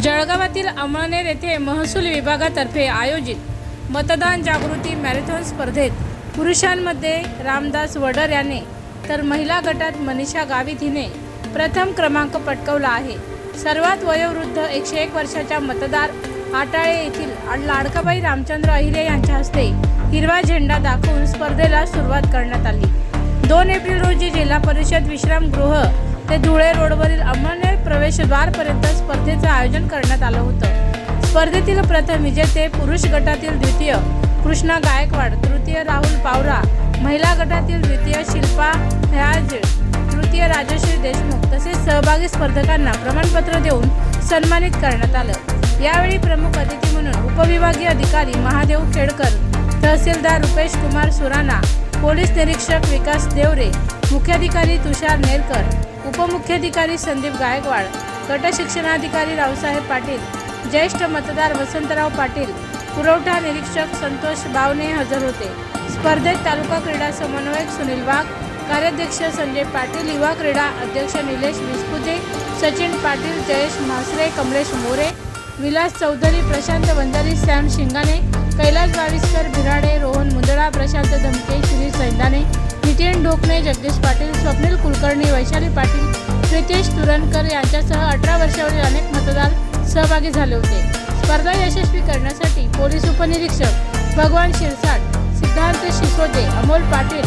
जळगावातील अमळनेर येथे महसूल विभागातर्फे आयोजित मतदान जागृती मॅरेथॉन स्पर्धेत पुरुषांमध्ये रामदास वडर याने तर महिला गटात मनीषा गावित हिने प्रथम क्रमांक पटकवला आहे. सर्वात वयोवृद्ध एकशे एक वर्षाच्या मतदार आटाळे येथील लाडकाबाई रामचंद्र अहिरे यांच्या हस्ते हिरवा झेंडा दाखवून स्पर्धेला सुरुवात करण्यात आली. दोन एप्रिल रोजी जिल्हा परिषद विश्रामगृह ते धुळे रोडवरील अमळनेर प्रवेशद्वारपर्यंत स्पर्धेत आयोजन करण्यात आलं होतं. स्पर्धेतील प्रथम विजेते पुरुष गटातील द्वितीय कृष्णा गायकवाड तृतीय राहुल पावरा महिला गटातील द्वितीय शिल्पा फयाज तृतीय राजश्री देशमुख तसेच सहभागी स्पर्धकांना प्रमाणपत्र देऊन सन्मानित करण्यात आलं. यावेळी प्रमुख अतिथी म्हणून उपविभागीय अधिकारी महादेव खेडकर तहसीलदार रुपेश कुमार सुराणा पोलीस निरीक्षक विकास देवरे मुख्याधिकारी तुषार नेरकर उपमुख्याधिकारी संदीप गायकवाड गट शिक्षणाधिकारी रावसाहेब पाटील ज्येष्ठ मतदार वसंतराव पाटील पुरवठा निरीक्षक संतोष बावने हजर होते. स्पर्धेत तालुका क्रीडा समन्वयक सुनील वाघ कार्याध्यक्ष संजय पाटील युवा क्रीडा अध्यक्ष निलेश विस्पुते सचिन पाटील जयेश म्हासरे कमलेश मोरे विलास चौधरी प्रशांत वंजारी सॅम शिंगाणे कैलास बाविस्कर भिराडे रोहन मुंदडा प्रशांत धमके श्री सैंदाने नितीन ढोकणे जगदीश पाटील स्वप्नील कुलकर्णी वैशाली पाटील प्रितेश तुरणकर यांच्यासह अठरा वर्षावरील अनेक मतदार सहभागी झाले होते. स्पर्धा यशस्वी करण्यासाठी पोलीस उपनिरीक्षक भगवान शिरसाट सिद्धांत शिसोदे अमोल पाटील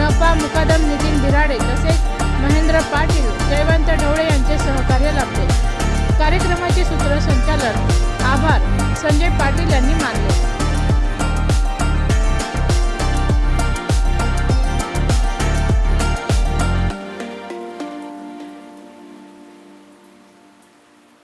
नपा मुकादम नितीन भिराडे तसेच महेंद्र पाटील जयवंत ढवळे यांचे सहकार्य लाभले. कार्यक्रमाचे सूत्रसंचालन आभार संजय पाटील यांनी मानले.